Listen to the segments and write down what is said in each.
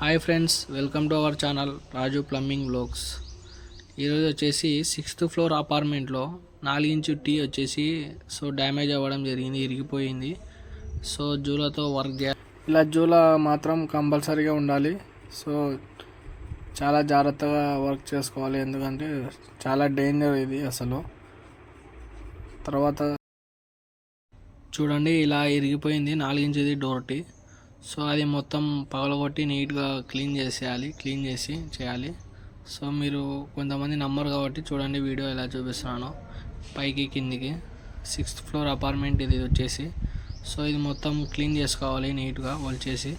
Hi friends welcome to our channel Raju plumbing blogs ఈరోజు వచ్చేసి sixth floor అపార్ట్మెంట్లో నాలుగించు టీ వచ్చేసి సో డ్యామేజ్ అవ్వడం జరిగింది ఇరిగిపోయింది. సో జూలతో వర్క్ చేయాలి ఇలా జూల మాత్రం కంపల్సరీగా ఉండాలి. సో చాలా జాగ్రత్తగా వర్క్ చేసుకోవాలి ఎందుకంటే చాలా డేంజర్ ఇది అసలు. తర్వాత చూడండి ఇలా ఇరిగిపోయింది నాలుగించేది డోర్ టీ. సో అది మొత్తం పగలగొట్టి నీట్గా క్లీన్ చేసేయాలి క్లీన్ చేసి చేయాలి. సో మీరు కొంతమంది నమ్మరు కాబట్టి చూడండి వీడియో ఎలా చూపిస్తున్నాను. పైకి కిందికి. సిక్స్త్ ఫ్లోర్ అపార్ట్మెంట్ ఇది వచ్చేసి. సో ఇది మొత్తం క్లీన్ చేసుకోవాలి నీట్గా ఒలిచేసి.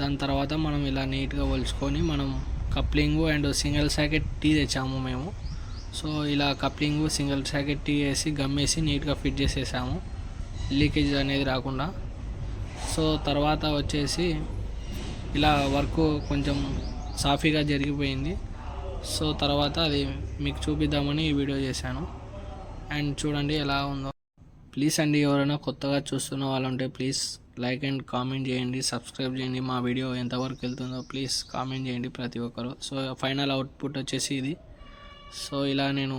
దాని తర్వాత మనం ఇలా నీట్గా ఒలుచుకొని మనం coupling and single socket tee తెచ్చాము మేము. సో ఇలా కప్లింగ్ సింగిల్ సాకెట్ టీ వేసి గమ్మేసి నీట్గా ఫిట్ చేసేసాము. లీకేజ్ అనేది రాకుండా. సో తర్వాత వచ్చేసి ఇలా వర్క్ కొంచెం సాఫీగా జరిగిపోయింది. సో తర్వాత అది మీకు చూపిద్దామని ఈ వీడియో చేశాను. అండ్ చూడండి ఎలా ఉందో. ప్లీజ్ అండి ఎవరైనా కొత్తగా చూస్తున్న వాళ్ళు ఉంటే ప్లీజ్ లైక్ అండ్ కామెంట్ చేయండి. సబ్స్క్రైబ్ చేయండి. మా వీడియో ఎంతవరకు వెళ్తుందో ప్లీజ్ కామెంట్ చేయండి ప్రతి ఒక్కరు. సో ఫైనల్ అవుట్పుట్ వచ్చేసి ఇది. సో ఇలా నేను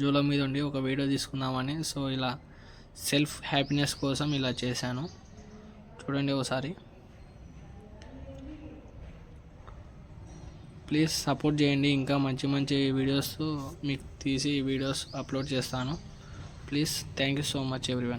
జూలో మీద ఉండి ఒక వీడియో తీసుకుందామని సో ఇలా సెల్ఫ్ హ్యాపీనెస్ కోసం ఇలా చేశాను. చూడండి ఒకసారి ప్లీజ్ సపోర్ట్ చేయండి. ఇంకా మంచి మంచి వీడియోస్ మీకు తీసి వీడియోస్ అప్లోడ్ చేస్తాను. Please thank you so much everyone